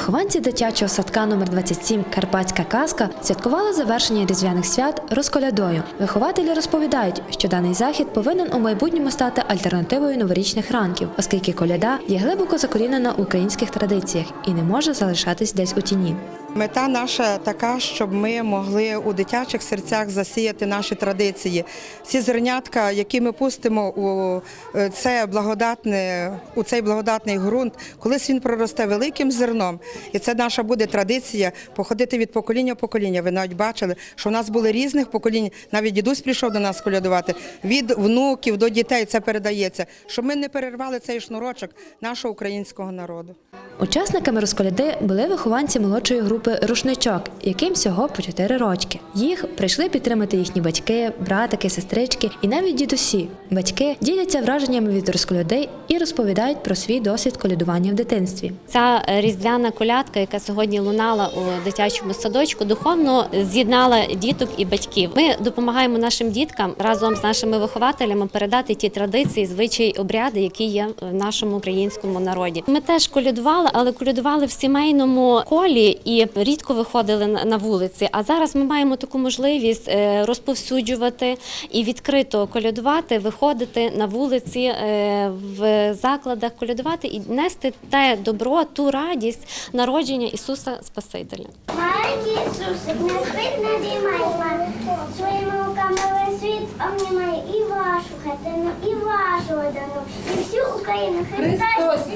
Вихованці дитячого садка номер 27 Карпатська казка святкували завершення різдвяних свят розколядою. Вихователі розповідають, що даний захід повинен у майбутньому стати альтернативою новорічних ранків, оскільки коляда є глибоко закорінена у українських традиціях і не може залишатись десь у тіні. Мета наша така, щоб ми могли у дитячих серцях засіяти наші традиції. Ці зернятка, які ми пустимо у е, це благодатне, у цей благодатний ґрунт, колись він проросте великим зерном, і це наша буде традиція походити від покоління в покоління. Ви навіть бачили, що в нас були різних поколінь. Навіть дідусь прийшов до нас колядувати. Від внуків до дітей це передається, щоб ми не перервали цей шнурочок нашого українського народу. Учасниками розколяди були вихованці молодшої групи Рушничок, яким всього по 4 рочки. Їх прийшли підтримати їхні батьки, братики, сестрички і навіть дідусі. Батьки діляться враженнями від розколяди і розповідають про свій досвід колядування в дитинстві. Ця е, різдвяна колядка, яка сьогодні лунала у дитячому садочку, духовно з'єднала діток і батьків. Ми допомагаємо нашим діткам разом з нашими вихователями передати ті традиції, звичаї, обряди, які є в нашому українському народі. Ми теж колядували, але колядували в сімейному колі і рідко виходили на- вулиці. А зараз ми маємо таку можливість е, розповсюджувати і відкрито колядувати, виходити на вулиці е, в закладах, колядувати і нести те добро, ту радість народження Ісуса Спасителя. Маленький Ісусик, не спить, не дрімай, своїми руками весь світ обнімає і вашу хатину, і вашу родину, і всю Україну. Христос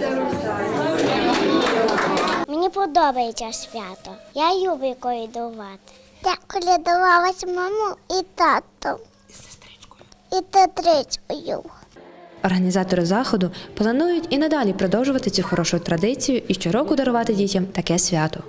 Мені подобається свято. Я люблю колядувати. Я колядувала з мамою і татом. І сестричкою. І сестричкою. Організатори заходу планують і надалі продовжувати цю хорошу традицію і щороку дарувати дітям таке свято.